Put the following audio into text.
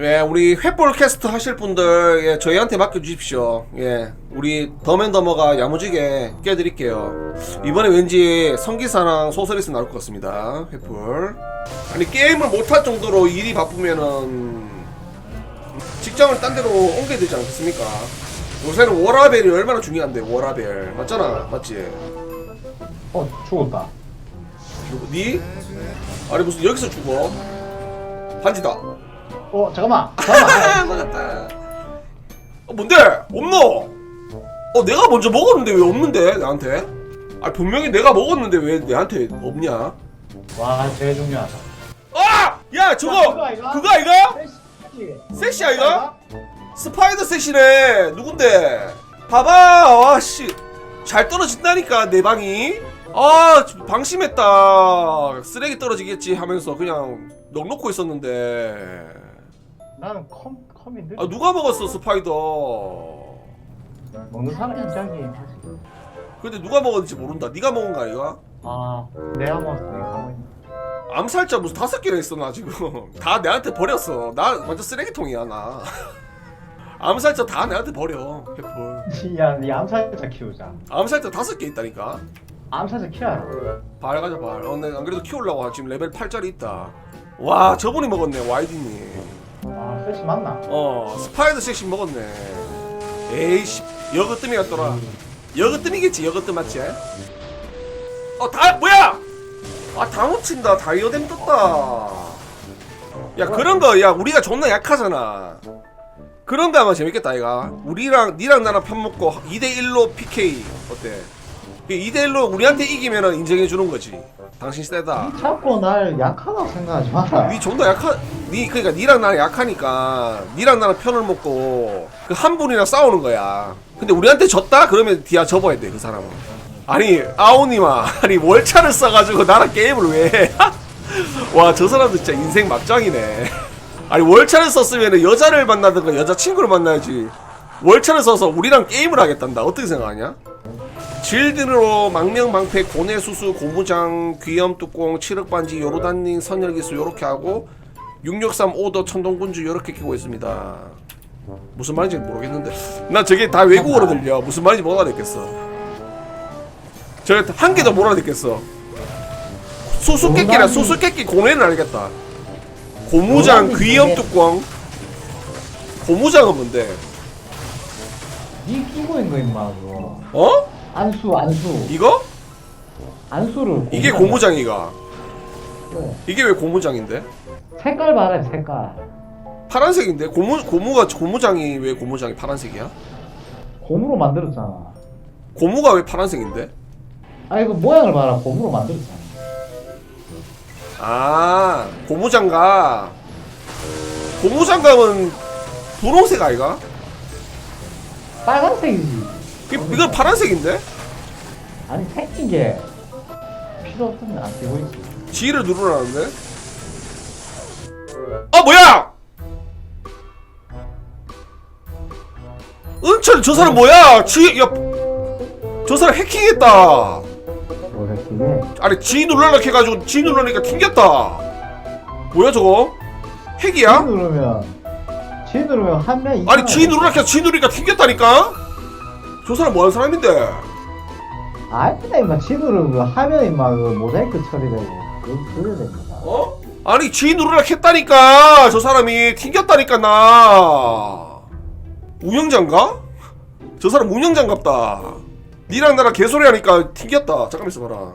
예, 우리 횃볼 캐스트 하실 분들 예, 저희한테 맡겨주십시오. 예, 우리 더맨더머가 야무지게 깨드릴게요. 이번에 왠지 성기사랑 소설에서 나올 것 같습니다. 횃볼. 아니 게임을 못할 정도로 일이 바쁘면은 직장을 딴 데로 옮겨야 되지 않겠습니까? 요새는 워라벨이 얼마나 중요한데 워라벨 맞잖아, 맞지? 어 죽었다 누구- 니? 아니 무슨 여기서 죽어? 반지다. 어 잠깐만 잠깐만 아, 맞았다. 어, 뭔데? 없노? 어, 내가 먼저 먹었는데 왜 없는데? 나한테? 아, 분명히 내가 먹었는데 왜 내한테 없냐? 와 제일 중요하다 아! 야, 저거! 야, 그거 아이가? 그거 아이가? 섹시 아이가? 스파이더 섹시네. 누군데? 봐봐. 와, 씨. 잘 떨어진다니까, 내 방이. 아, 방심했다. 쓰레기 떨어지겠지 하면서 그냥 넉 놓고 있었는데. 나는 컴 컴인데 아, 누가 먹었어, 스파이더. 먹는 사람 입장이 근데 누가 먹었는지 모른다. 네가 먹은 거 아이가? 아 내가 먹었어 내가 암살자 무슨 다섯 개나 있어 나 지금. 다 내한테 버렸어. 나 완전 쓰레기통이야 나. 암살자 다 내한테 버려. 횃불. 야니 암살자 키우자 암살자 다섯 개 있다니까. 암살자 키워라 발 가자 발. 어, 내가 안 그래도 키우려고 지금 레벨 8짜리 있다. 와 저분이 먹었네 와이디님. 아 섹시 맞나? 어 스파이더 섹시 먹었네. 에이씨 여거뜸이었더라. 여거뜸이겠지 여거뜸 맞지? 어다 뭐야? 아다 묻힌다 다이어댐 떴다. 야 그런 거 야 우리가 존나 약하잖아. 그런 거 하면 재밌겠다 이가. 우리랑 니랑 나랑 편 먹고 2대 1로 PK 어때? 2대 1로 우리한테 이기면은 인정해 주는 거지. 당신 세다. 자꾸 날 약하다고 생각하지 마라 니 존나 약하 니 그러니까 니랑 나랑 약하니까 니랑 나랑 편을 먹고 그 한 분이랑 싸우는 거야. 근데 우리한테 졌다 그러면 디아 접어야 돼 그 사람은. 아니 아오니마 아니 월차를 써가지고 나랑 게임을 왜? 해? 와저 사람도 진짜 인생 막장이네. 아니 월차를 썼으면 여자를 만나든가 여자 친구를 만나야지. 월차를 써서 우리랑 게임을 하겠단다. 어떻게 생각하냐? 질드로 망명방패 고뇌수수 고무장 귀염 뚜껑 칠흑반지 요로단닝 선열기수 요렇게 하고 663 오더 천동군주 요렇게 끼고 있습니다. 무슨 말인지 모르겠는데. 나 저게 다 외국어로 들려. 무슨 말인지 못 알아듣겠어. 저게 한 개도 못 알아듣겠어. 수수께끼라 수수께끼 고뇌는 알겠다. 고무장 귀염 뚜껑. 고무장은 뭔데? 니 끼고 있는 거 임마 그거. 어? 안수 안수 이거? 안수를 이게 고무장- 고무장이가 그래. 이게 왜 고무장인데? 색깔 봐라 색깔 파란색인데 고무 고무가 고무장이 왜 고무장이 파란색이야? 고무로 만들었잖아 고무가 왜 파란색인데? 아 이거 모양을 봐라 고무로 만들었잖아 아 고무장갑 고무장갑은 분홍색 아이가? 빨간색이지 이- 이건 파란색인데? 아니 생긴 게 필요 없으면 안 끼고 있지 G를 누르라는데? 아 뭐야! 은철 저 사람 뭐야? G 야저 사람 해킹했다. 뭐래 그게 아니 G 눌러라 해가지고 G 눌러니까 튕겼다. 뭐야 저거? G 핵이야? 누르면 G 누르면 한명 아니 G 누르라 해서 G 누르니까 튕겼다니까? 저 사람 뭐하는 사람인데? 아니다 임마 G 누르면 화면 임마 그 모자이크 처리되고 그거 그래야 됩니다 어? 아니 G 누르라 했다니까 저 사람이 튕겼다니까 나 운영자인가? 저 사람 운영자인갑다 니랑 나랑 개소리 하니까 튕겼다 잠깐만 있어봐라